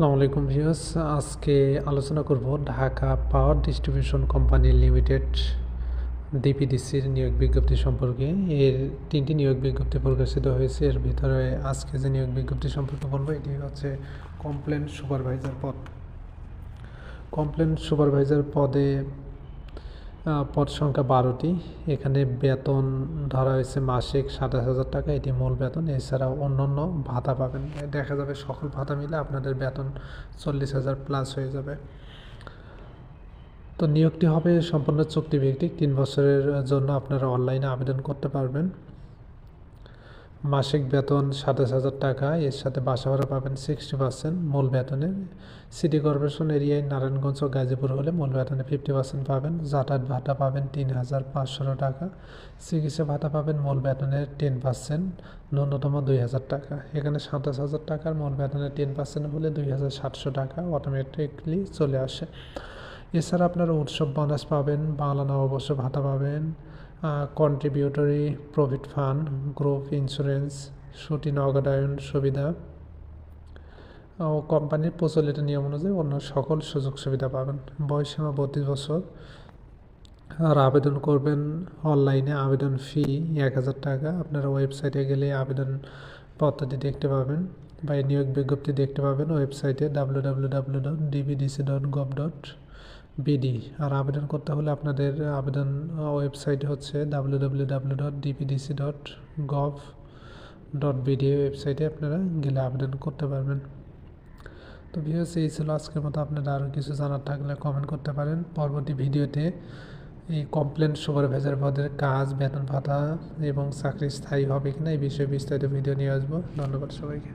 আসসালামু আলাইকুম ভিউস আজকে আলোচনা করব Dhaka power distribution company limited ডিপিডিসির নিয়োগ বিজ্ঞপ্তি সম্পর্কে। এর তিনটি নিয়োগ বিজ্ঞপ্তি প্রকাশিত হয়েছে। এর ভিতরে আজকে যে নিয়োগ বিজ্ঞপ্তি সম্পর্কে বলব, এটি হচ্ছে কমপ্লেন সুপারভাইজার পদ। কমপ্লেন সুপারভাইজার পদে পদ সংখ্যা বারোটি। এখানে বেতন ধরা হয়েছে মাসিক সাতাশ হাজার টাকা। এটি মূল বেতন। এছাড়াও অন্য অন্য ভাতা পাবেন। দেখা যাবে সকল ভাতা মিলে আপনাদের বেতন চল্লিশ হাজার প্লাস হয়ে যাবে। তো নিয়োগটি হবে সম্পূর্ণ চুক্তিভিত্তিক। তিন বছরের জন্য আপনারা অনলাইনে আবেদন করতে পারবেন। মাসিক বেতন সাতাশ হাজার টাকা, এর সাথে বাসা ভাড়া পাবেন সিক্সটি পার্সেন্ট মূল বেতনে। সিটি কর্পোরেশন এরিয়ায় নারায়ণগঞ্জ ও গাজীপুর হলে মূল বেতনে ফিফটি পার্সেন্ট পাবেন, যাতায়াত ভাতা পাবেন তিন হাজার পাঁচশো টাকা, চিকিৎসা ভাতা পাবেন মূল বেতনের টেন পার্সেন্ট ন্যূনতম দুই হাজার টাকা। এখানে সাতাশ হাজার টাকার মূল বেতনের টেন পার্সেন্ট হলে দুই হাজার সাতশো টাকা অটোমেটিকলি চলে আসে। এছাড়া আপনারা উৎসব বোনাস পাবেন, বাংলা নববর্ষ ভাতা পাবেন contributory profit fund group insurance ছুটি নগদায়ন সুবিধা, ও কোম্পানির প্রচলিত নিয়ম অনুযায়ী অন্য সকল সুযোগ সুবিধা পাবেন। বয়সীমা বত্রিশ বছর। আর আবেদন করবেন অনলাইনে আবেদন ফি এক হাজার টাকা। আপনারা ওয়েবসাইটে গেলে আবেদন পত্রটি দেখতে পাবেন বা নিয়োগ বিজ্ঞপ্তি দেখতে পাবেন। ওয়েবসাইটে W W W dot DBDC dot gov dot BD. আর আবেদন করতে হলে আপনাদের আবেদন ওয়েবসাইট হচ্ছে W dot DPDC dot gov dot BD ওয়েবসাইটে আপনারা গেলে আবেদন করতে পারবেন। তো ভিউস এই ছিল আজকের মতো। আপনারা আরও কিছু জানার থাকলে কমেন্ট করতে পারেন। পরবর্তী ভিডিওতে এই কমপ্লেন সুপারভাইজার পদের কাজ, বেতন ভাতা এবং চাকরি স্থায়ী হবে কিনা এই বিষয়ে বিস্তারিত ভিডিও নিয়ে আসব। ধন্যবাদ সবাইকে।